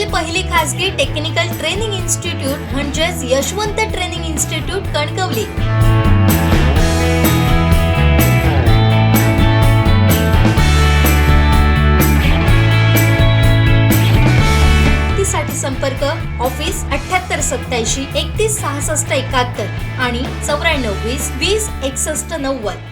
देशातील पहिली खासगी टेक्निकल ट्रेनिंग इन्स्टिट्यूट म्हणजेच यशवंत ट्रेनिंग इन्स्टिट्यूट कणकवली. साठी संपर्क ऑफिस अठ्याहत्तर सत्याऐंशी एकतीस सहासष्ट एकाहत्तर आणि चौऱ्याण्णव वीस वीस एकसष्ट नव्वद.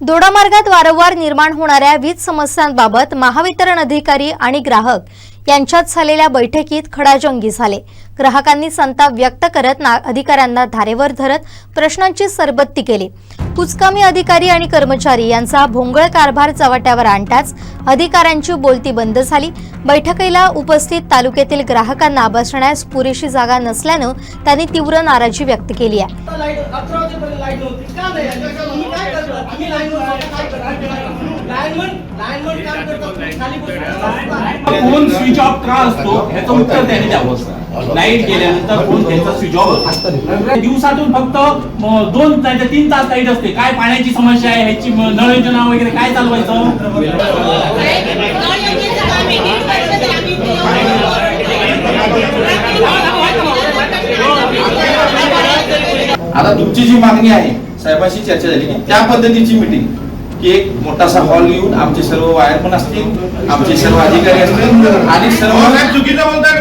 दोडामार्गात वारंवार निर्माण होणाऱ्या वीज समस्यांबाबत महावितरण अधिकारी आणि ग्राहक यांच्यात झालेल्या बैठकीत खडाजंगी झाले. ग्राहकांनी संताप व्यक्त करत ना अधिकाऱ्यांना धारेवर धरत प्रश्नांची सरबत्ती केली. कुचकामी अधिकारी आणि कर्मचारी यांचा भोंगळ कारभार चव्हाट्यावर आणताच अधिकाऱ्यांची बोलती बंद झाली. बैठकीला उपस्थित तालुक्यातील ग्राहकांना बसण्यास पुरेशी जागा नसल्यानं त्यांनी तीव्र नाराजी व्यक्त केली आहे. फोन स्विच ऑफ का असतो ह्याचं उत्तर त्यांनी द्यावं लाइट गेल्यानंतर फोन त्यांचा स्विच ऑफ असतो. दिवसातून फक्त म, दोन नाही तर तीन तास लाइट असते. काय पाण्याची समस्या आहे ह्याची नळ योजना वगैरे काय चालवायचं? आता तुमची जी मागणी आहे साहेबांशी चर्चा झाली की त्या पद्धतीची मीटिंग की एक मोठासा हॉल येऊन आमचे सर्व वायर पण असतील आमचे सर्व अधिकारी असतील आणि सर्व चुकीचं बोलताय?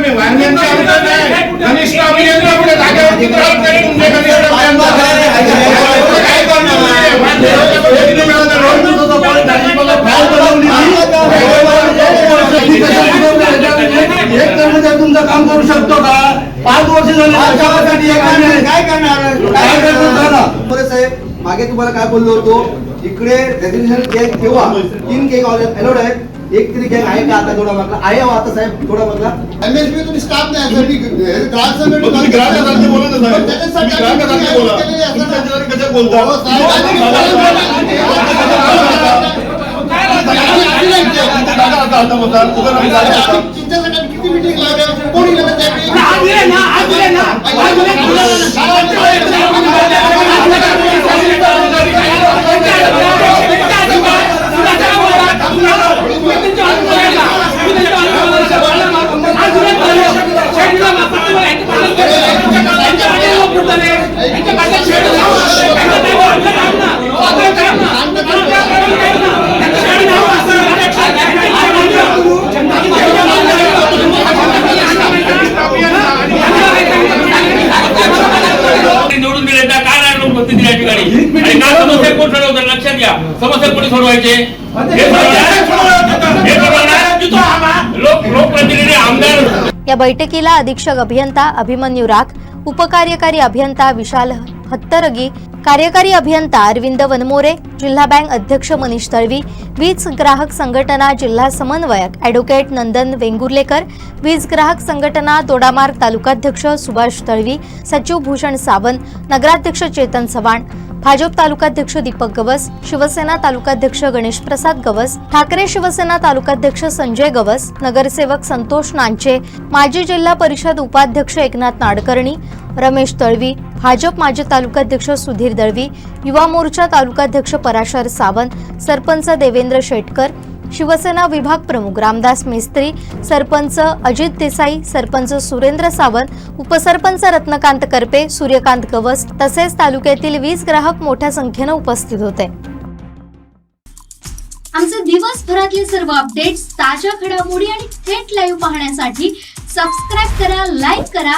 एक कर्मचारी तुमचं काम करू शकतो का पाच वर्ष झाले काय करणार काय करणार साहेब मागे तुम्हाला काय बोललो होतो इकडे रेसिडेन्शियल गॅग ठेवा तीन गॅग अलाउड आहेत एक तरी गॅग आहे का आता थोडा मागला आहे हो आता साहेब थोडा मागला MSP तुम्ही स्टाफ नाही ग्राहक संघटना ग्राहकासारखे बोला ना साहेब तुम्ही ग्राहकासारखे बोला कसं बोलता किती मिटिंग लागल्या कोणी निवडून बसतील या ठिकाणी. आणि काय समस्या कोण सोडवतात लक्षात घ्या. समस्या कोणी सोडवायचे? हे सोडवणार- हे सोडवणार लोक लोकप्रतिनिधी आमदार. या बैठकीला अधीक्षक अभियंता अभिमन्यू राख उपकार्यकारी अभियंता विशाल हत्तरगी कार्यकारी अभियंता अरविंद वनमोरे जिल्हा बँक अध्यक्ष मनीष तळवी वीज ग्राहक संघटना जिल्हा समन्वयक ॲडव्होकेट नंदन वेंगुर्लेकर वीज ग्राहक संघटना दोडामार्ग तालुकाध्यक्ष सुभाष तळवी सचिव भूषण सावंत नगराध्यक्ष चेतन चव्हाण भाजप तालुकाध्यक्ष दीपक गवस शिवसेना तालुकाध्यक्ष गणेश प्रसाद गवस ठाकरे शिवसेना तालुकाध्यक्ष संजय गवस नगरसेवक संतोष नांचे माजी जिल्हा परिषद उपाध्यक्ष एकनाथ नाडकर्णी रमेश तळवी भाजप माजी तालुकाध्यक्ष सुधीर दळवी युवा मोर्चा तालुकाध्यक्ष पराशर सावंत सरपंच देवेंद्र शेटकर शिवसेना विभाग प्रमुख रामदास मिस्त्री सरपंच अजित देसाई सरपंच सुरेंद्र सावंत उपसरपंच रत्नकांत करपे सूर्यकांत गवस तसेच तालुक्यातील वीस ग्राहक मोठ्या संख्येनं उपस्थित होते. आमचे दिवसभरातले सर्व अपडेट्स ताज्या घडामोडी आणि थेट लाईव्ह पाहण्यासाठी सबस्क्राईब करा लाईक करा